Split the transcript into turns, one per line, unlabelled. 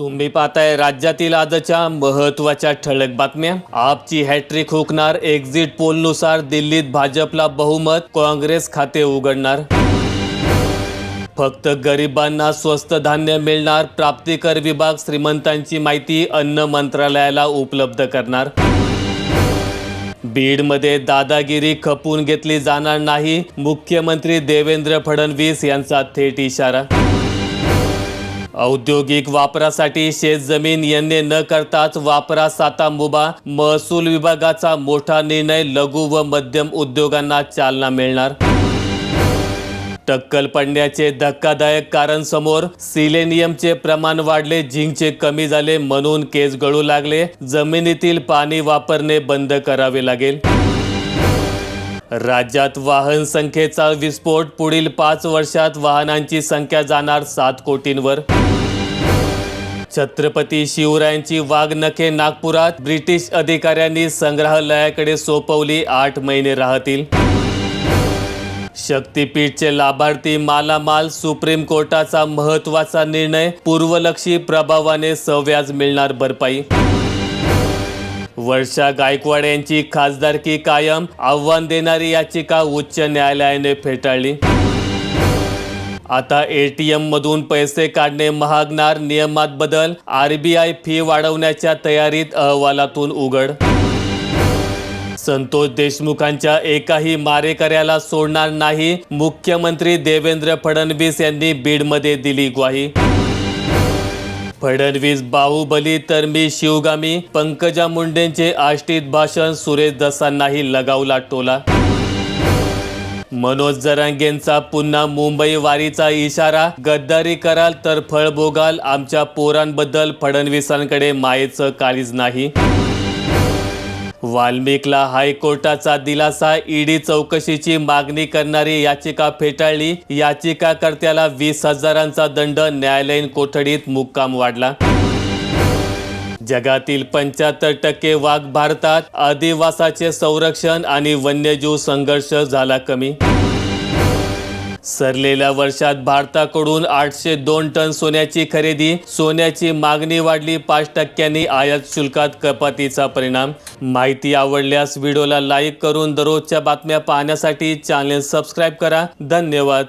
तुम्ही पाहताय राज्यातील आजच्या महत्त्वाच्या ठळक बातम्या. आपची हॅट्रिक हुकणार एक्झिट पोलनुसार दिल्लीत भाजपला बहुमत काँग्रेस खाते उघडणार. फक्त गरिबांना स्वस्त धान्य मिळणार प्राप्तिकर विभाग श्रीमंतांची माहिती अन्न मंत्रालयाला उपलब्ध करणार. बीडमध्ये दादागिरी खपून घेतली जाणार नाही मुख्यमंत्री देवेंद्र फडणवीस यांचा थेट इशारा. औद्योगिक वापरासाठी शेतजमीन यांनी न करताच वापरास साता मुबा महसूल विभागाचा मोठा निर्णय लघु व मध्यम उद्योगांना चालना मिळणार. टक्कल पडण्याचे धक्कादायक कारण समोर सिलेनियमचे प्रमाण वाढले झिंकचे कमी झाले म्हणून केस गळू लागले. जमिनीतील पाणी वापरणे बंद करावे लागेल. राज्यात वाहन संख्येचा विस्फोट. पुढील पाच वर्षात वाहनांची संख्या जाणार सात कोटींवर. छत्रपती शिवरायांची वाघनखे नागपुरात. ब्रिटिश अधिकाऱ्यांनी संग्रहालयाकडे सोपवली आठ महिने राहतील. शक्तीपीठचे लाभार्थी मालामाल सुप्रीम कोर्टाचा महत्त्वाचा निर्णय. पूर्वलक्षी प्रभावाने सव्याज मिळणार भरपाई. वर्षा गायकवाड यांची खासदारकी कायम आव्हान देणारी याचिका उच्च न्यायालयाने फेटाळली. आता एटीएम मधून पैसे काढणे महागणार नियमात बदल आरबीआय फी वाढवण्याच्या तयारीत अहवालातून उघड. संतोष देशमुखांच्या एकाही मारेकऱ्याला सोडणार नाही मुख्यमंत्री देवेंद्र फडणवीस यांनी बीडमध्ये दिली ग्वाही. फडणवीस बाहुबली तर मी शिवगामी पंकजा मुंडेंचे आष्टीत भाषण सुरेश दसांनाही लगावला टोला. मनोज जरांगेंचा पुन्हा मुंबई वारीचा इशारा गद्दारी कराल तर फळ भोगाल आमच्या पोरांबद्दल फडणवीसांकडे मायेचं काळीज नाही. वाल्मिकला हायकोर्टाचा दिलासा ईडी चौकशीची मागणी करणारी याचिका फेटाळली. याचिकाकर्त्याला वीस हजारांचा दंड न्यायालयीन कोठडीत मुक्काम वाढला. जगातील पंच्याहत्तर टक्के वाघ भारतात आदिवासाचे संरक्षण आणि वन्यजीव संघर्ष झाला कमी. सरलेल्या वर्षात भारताकडून आठशे दोन टन सोन्याची खरेदी. सोन्याची मागणी वाढली. पाच टक्क्यांनी आयात शुल्कात कपातीचा परिणाम. माहिती आवडल्यास व्हिडिओला लाईक करून दररोजच्या बातम्या पाहण्यासाठी चॅनेल सबस्क्राईब करा. धन्यवाद.